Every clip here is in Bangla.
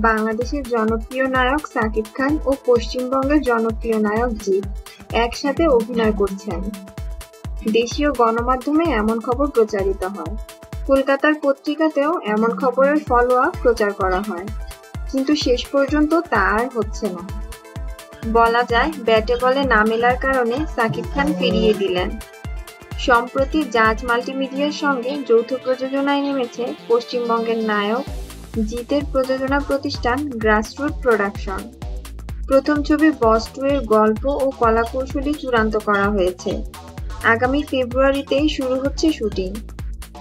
বাংলাদেশের জনপ্রিয় নায়ক সাকিব খান ও পশ্চিমবঙ্গের জনপ্রিয় নায়ক জিৎ একসাথে অভিনয় করছেন। দেশীয় গণমাধ্যমে এমন খবর প্রচারিত হয়। কলকাতার পত্রিকাতেও এমন খবরের ফলো আপ প্রচার করা হয়। কিন্তু শেষ পর্যন্ত তা আর হচ্ছে না। বলা যায়, ব্যাটে বলে না মেলার কারণে সাকিব খান ফিরিয়ে দিলেন। সম্প্রতি জাজ মাল্টিমিডিয়ার সঙ্গে যৌথ প্রযোজনায় নেমেছে পশ্চিমবঙ্গের নায়ক জিতের প্রযোজনা প্রতিষ্ঠান গ্রাসরুট প্রোডাকশন প্রথম ছবি বস টু এর গল্প ও কলাকৌশলী চূড়ান্ত করা হয়েছে। আগামী ফেব্রুয়ারিতেই শুরু হচ্ছে শুটিং।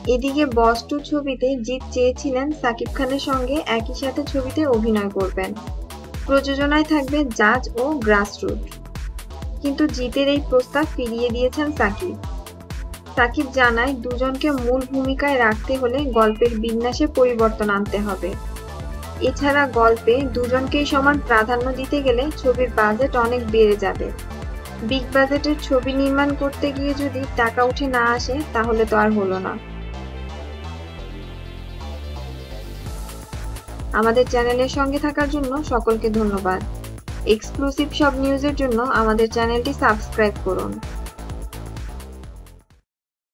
এদিকে বস টু ছবিতে জিৎ চেয়েছিলেন সাকিব খানের সঙ্গে একই সাথে ছবিতে অভিনয় করবেন। প্রযোজনায় থাকবে জাজ ও গ্রাসরুট কিন্তু জিতের এই প্রস্তাব ফিরিয়ে দিয়েছেন সাকিব। সাকিব জানায়, দুজনকে মূল ভূমিকায় রাখতে হলে গল্পের বিন্যাসে পরিবর্তন আনতে হবে। এছাড়া গল্পে দুজনকেই সমান প্রাধান্য দিতে গেলে ছবির বাজেট অনেক বেড়ে যাবে। বিগ বাজেটের ছবি নির্মাণ করতে গিয়ে যদি টাকা উঠে না আসে, তাহলে তো আর হলো না। আমাদের চ্যানেলের সঙ্গে থাকার জন্য সকলকে ধন্যবাদ। এক্সক্লুসিভ সব নিউজের জন্য আমাদের চ্যানেলটি সাবস্ক্রাইব করুন।